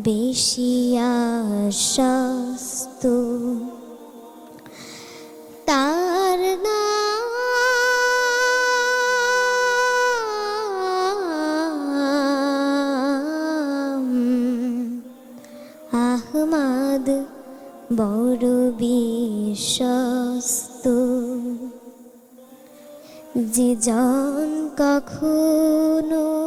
বেশি আশ্বস্ত। তার আহমাদ বড় বিশ্বস্ত। যে জন কখনো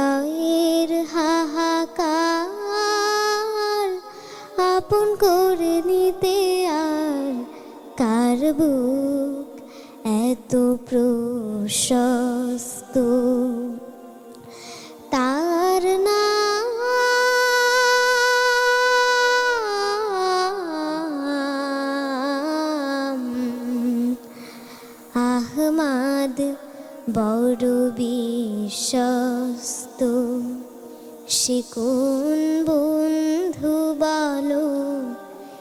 আপন করে নিতে আর কার বুক এত প্রশস্ত? তার নাম আহমাদ বড় বিশ্বস্ত। সে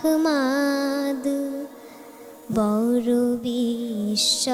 আহমাদ বড় বিশ্বস্ত।